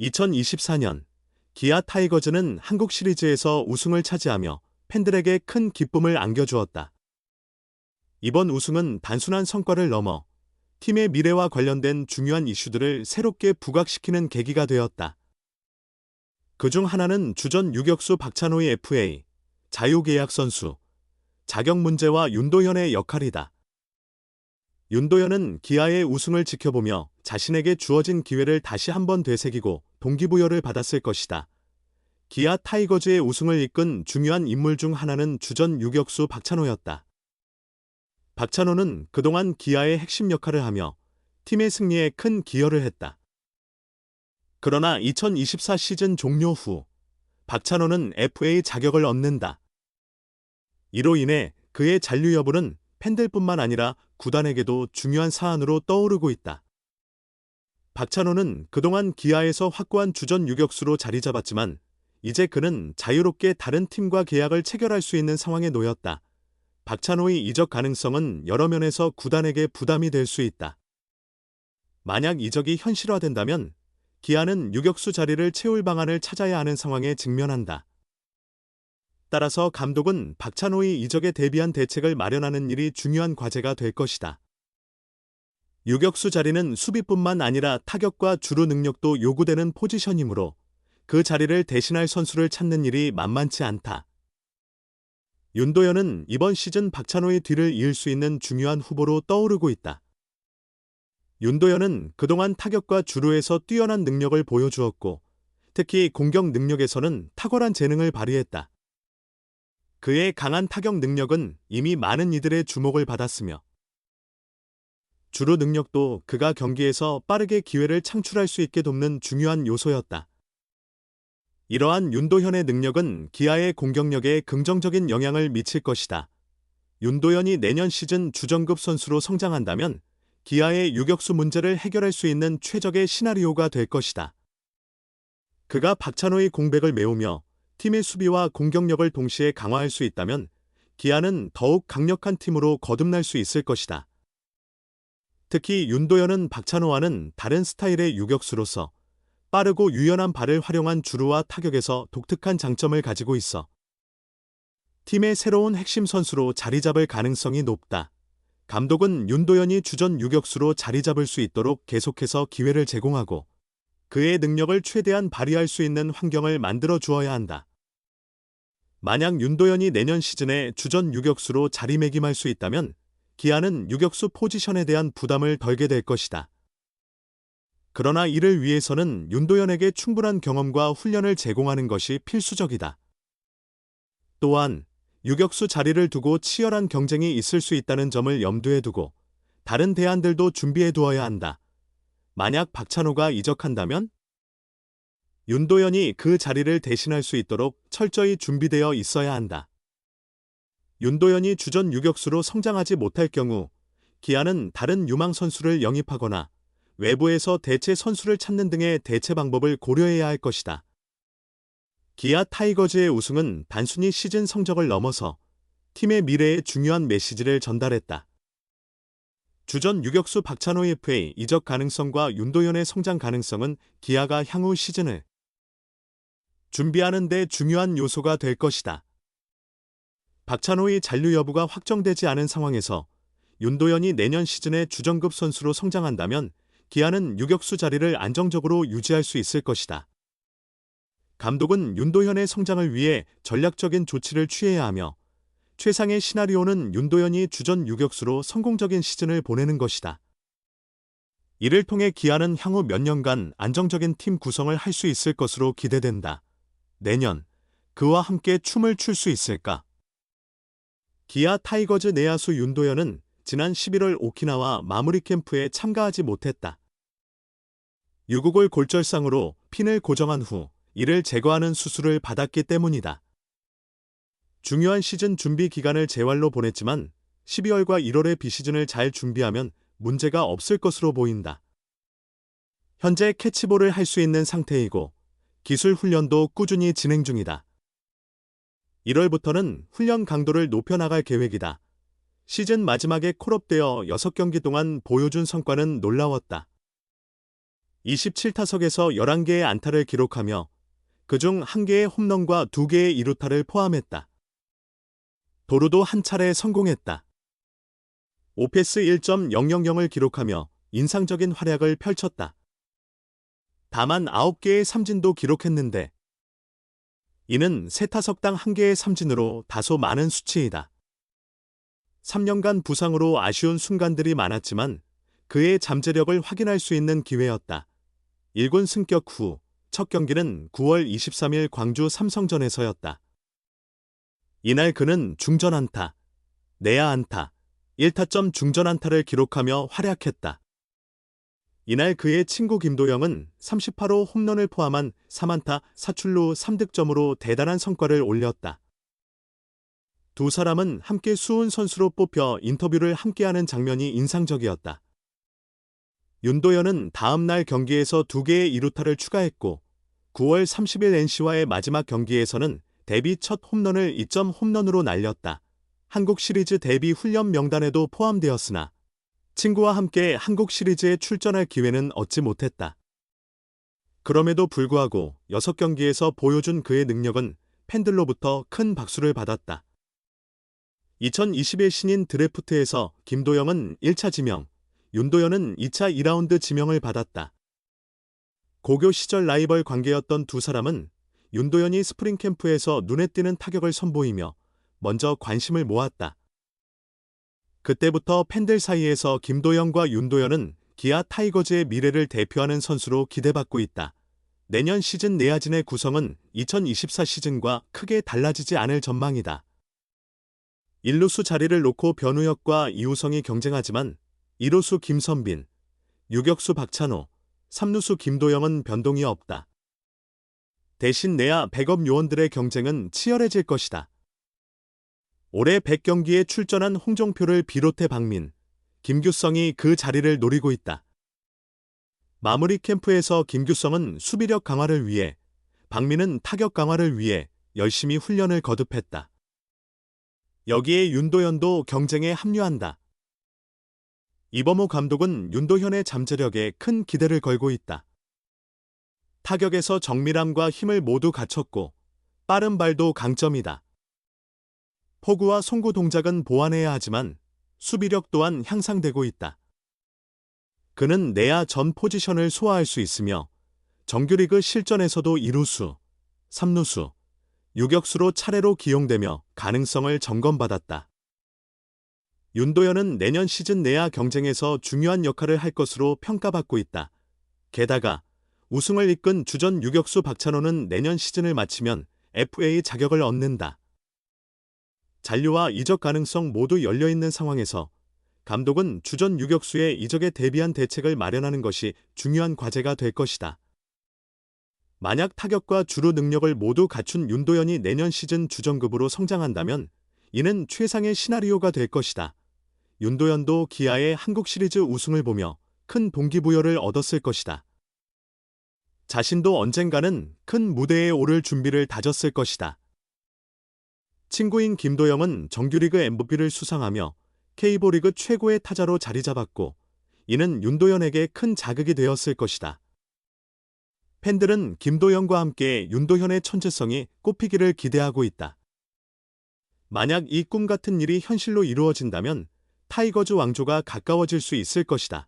2024년 기아 타이거즈는 한국 시리즈에서 우승을 차지하며 팬들에게 큰 기쁨을 안겨주었다. 이번 우승은 단순한 성과를 넘어 팀의 미래와 관련된 중요한 이슈들을 새롭게 부각시키는 계기가 되었다. 그중 하나는 주전 유격수 박찬호의 FA, 자유계약 선수, 자격 문제와 윤도현의 역할이다. 윤도현은 기아의 우승을 지켜보며 자신에게 주어진 기회를 다시 한번 되새기고 동기부여를 받았을 것이다. 기아 타이거즈의 우승을 이끈 중요한 인물 중 하나는 주전 유격수 박찬호였다. 박찬호는 그동안 기아의 핵심 역할을 하며 팀의 승리에 큰 기여를 했다. 그러나 2024 시즌 종료 후 박찬호는 FA 자격을 얻는다. 이로 인해 그의 잔류 여부는 팬들뿐만 아니라 구단에게도 중요한 사안으로 떠오르고 있다. 박찬호는 그동안 기아에서 확고한 주전 유격수로 자리 잡았지만 이제 그는 자유롭게 다른 팀과 계약을 체결할 수 있는 상황에 놓였다. 박찬호의 이적 가능성은 여러 면에서 구단에게 부담이 될 수 있다. 만약 이적이 현실화된다면 기아는 유격수 자리를 채울 방안을 찾아야 하는 상황에 직면한다. 따라서 감독은 박찬호의 이적에 대비한 대책을 마련하는 일이 중요한 과제가 될 것이다. 유격수 자리는 수비뿐만 아니라 타격과 주루 능력도 요구되는 포지션이므로 그 자리를 대신할 선수를 찾는 일이 만만치 않다. 윤도현은 이번 시즌 박찬호의 뒤를 이을 수 있는 중요한 후보로 떠오르고 있다. 윤도현은 그동안 타격과 주루에서 뛰어난 능력을 보여주었고 특히 공격 능력에서는 탁월한 재능을 발휘했다. 그의 강한 타격 능력은 이미 많은 이들의 주목을 받았으며 주루 능력도 그가 경기에서 빠르게 기회를 창출할 수 있게 돕는 중요한 요소였다. 이러한 윤도현의 능력은 기아의 공격력에 긍정적인 영향을 미칠 것이다. 윤도현이 내년 시즌 주전급 선수로 성장한다면 기아의 유격수 문제를 해결할 수 있는 최적의 시나리오가 될 것이다. 그가 박찬호의 공백을 메우며 팀의 수비와 공격력을 동시에 강화할 수 있다면 기아는 더욱 강력한 팀으로 거듭날 수 있을 것이다. 특히 윤도현은 박찬호와는 다른 스타일의 유격수로서 빠르고 유연한 발을 활용한 주루와 타격에서 독특한 장점을 가지고 있어 팀의 새로운 핵심 선수로 자리 잡을 가능성이 높다. 감독은 윤도현이 주전 유격수로 자리 잡을 수 있도록 계속해서 기회를 제공하고 그의 능력을 최대한 발휘할 수 있는 환경을 만들어 주어야 한다. 만약 윤도현이 내년 시즌에 주전 유격수로 자리매김할 수 있다면 기아는 유격수 포지션에 대한 부담을 덜게 될 것이다. 그러나 이를 위해서는 윤도현에게 충분한 경험과 훈련을 제공하는 것이 필수적이다. 또한 유격수 자리를 두고 치열한 경쟁이 있을 수 있다는 점을 염두에 두고 다른 대안들도 준비해 두어야 한다. 만약 박찬호가 이적한다면 윤도현이 그 자리를 대신할 수 있도록 철저히 준비되어 있어야 한다. 윤도현이 주전 유격수로 성장하지 못할 경우 기아는 다른 유망 선수를 영입하거나 외부에서 대체 선수를 찾는 등의 대체 방법을 고려해야 할 것이다. 기아 타이거즈의 우승은 단순히 시즌 성적을 넘어서 팀의 미래에 중요한 메시지를 전달했다. 주전 유격수 박찬호 FA 이적 가능성과 윤도현의 성장 가능성은 기아가 향후 시즌을 준비하는 데 중요한 요소가 될 것이다. 박찬호의 잔류 여부가 확정되지 않은 상황에서 윤도현이 내년 시즌에 주전급 선수로 성장한다면 기아는 유격수 자리를 안정적으로 유지할 수 있을 것이다. 감독은 윤도현의 성장을 위해 전략적인 조치를 취해야 하며 최상의 시나리오는 윤도현이 주전 유격수로 성공적인 시즌을 보내는 것이다. 이를 통해 기아는 향후 몇 년간 안정적인 팀 구성을 할 수 있을 것으로 기대된다. 내년 그와 함께 춤을 출 수 있을까? 기아 타이거즈 내야수 윤도현은 지난 11월 오키나와 마무리 캠프에 참가하지 못했다. 유구골 골절상으로 핀을 고정한 후 이를 제거하는 수술을 받았기 때문이다. 중요한 시즌 준비 기간을 재활로 보냈지만 12월과 1월의 비시즌을 잘 준비하면 문제가 없을 것으로 보인다. 현재 캐치볼을 할 수 있는 상태이고 기술 훈련도 꾸준히 진행 중이다. 1월부터는 훈련 강도를 높여나갈 계획이다. 시즌 마지막에 콜업되어 6경기 동안 보여준 성과는 놀라웠다. 27타석에서 11개의 안타를 기록하며 그중 1개의 홈런과 2개의 이루타를 포함했다. 도루도 한 차례 성공했다. 오페스 1.000을 기록하며 인상적인 활약을 펼쳤다. 다만 9개의 삼진도 기록했는데 이는 세 타석당 1개의 삼진으로 다소 많은 수치이다. 3년간 부상으로 아쉬운 순간들이 많았지만 그의 잠재력을 확인할 수 있는 기회였다. 1군 승격 후 첫 경기는 9월 23일 광주 삼성전에서였다. 이날 그는 중전 안타, 내야 안타, 1타점 중전 안타를 기록하며 활약했다. 이날 그의 친구 김도영은 38호 홈런을 포함한 3안타 사출루 3득점으로 대단한 성과를 올렸다. 두 사람은 함께 수훈 선수로 뽑혀 인터뷰를 함께하는 장면이 인상적이었다. 윤도현은 다음 날 경기에서 두 개의 이루타를 추가했고 9월 30일 NC와의 마지막 경기에서는 데뷔 첫 홈런을 2점 홈런으로 날렸다. 한국 시리즈 데뷔 훈련 명단에도 포함되었으나 친구와 함께 한국 시리즈에 출전할 기회는 얻지 못했다. 그럼에도 불구하고 6경기에서 보여준 그의 능력은 팬들로부터 큰 박수를 받았다. 2021 신인 드래프트에서 김도영은 1차 지명, 윤도현은 2차 2라운드 지명을 받았다. 고교 시절 라이벌 관계였던 두 사람은 윤도현이 스프링 캠프에서 눈에 띄는 타격을 선보이며 먼저 관심을 모았다. 그때부터 팬들 사이에서 김도영과 윤도현은 기아 타이거즈의 미래를 대표하는 선수로 기대받고 있다. 내년 시즌 내야진의 구성은 2024 시즌과 크게 달라지지 않을 전망이다. 1루수 자리를 놓고 변우혁과 이우성이 경쟁하지만 1루수 김선빈, 유격수 박찬호, 3루수 김도영은 변동이 없다. 대신 내야 백업 요원들의 경쟁은 치열해질 것이다. 올해 100경기에 출전한 홍종표를 비롯해 박민, 김규성이 그 자리를 노리고 있다. 마무리 캠프에서 김규성은 수비력 강화를 위해, 박민은 타격 강화를 위해 열심히 훈련을 거듭했다. 여기에 윤도현도 경쟁에 합류한다. 이범호 감독은 윤도현의 잠재력에 큰 기대를 걸고 있다. 타격에서 정밀함과 힘을 모두 갖췄고 빠른 발도 강점이다. 포구와 송구 동작은 보완해야 하지만 수비력 또한 향상되고 있다. 그는 내야 전 포지션을 소화할 수 있으며 정규리그 실전에서도 2루수, 3루수, 유격수로 차례로 기용되며 가능성을 점검받았다. 윤도현은 내년 시즌 내야 경쟁에서 중요한 역할을 할 것으로 평가받고 있다. 게다가 우승을 이끈 주전 유격수 박찬호는 내년 시즌을 마치면 FA 자격을 얻는다. 잔류와 이적 가능성 모두 열려있는 상황에서 감독은 주전 유격수의 이적에 대비한 대책을 마련하는 것이 중요한 과제가 될 것이다. 만약 타격과 주루 능력을 모두 갖춘 윤도현이 내년 시즌 주전급으로 성장한다면 이는 최상의 시나리오가 될 것이다. 윤도현도 기아의 한국 시리즈 우승을 보며 큰 동기부여를 얻었을 것이다. 자신도 언젠가는 큰 무대에 오를 준비를 다졌을 것이다. 친구인 김도영은 정규리그 MVP를 수상하며 K보리그 최고의 타자로 자리 잡았고 이는 윤도현에게 큰 자극이 되었을 것이다. 팬들은 김도영과 함께 윤도현의 천재성이 꽃피기를 기대하고 있다. 만약 이 꿈 같은 일이 현실로 이루어진다면 타이거즈 왕조가 가까워질 수 있을 것이다.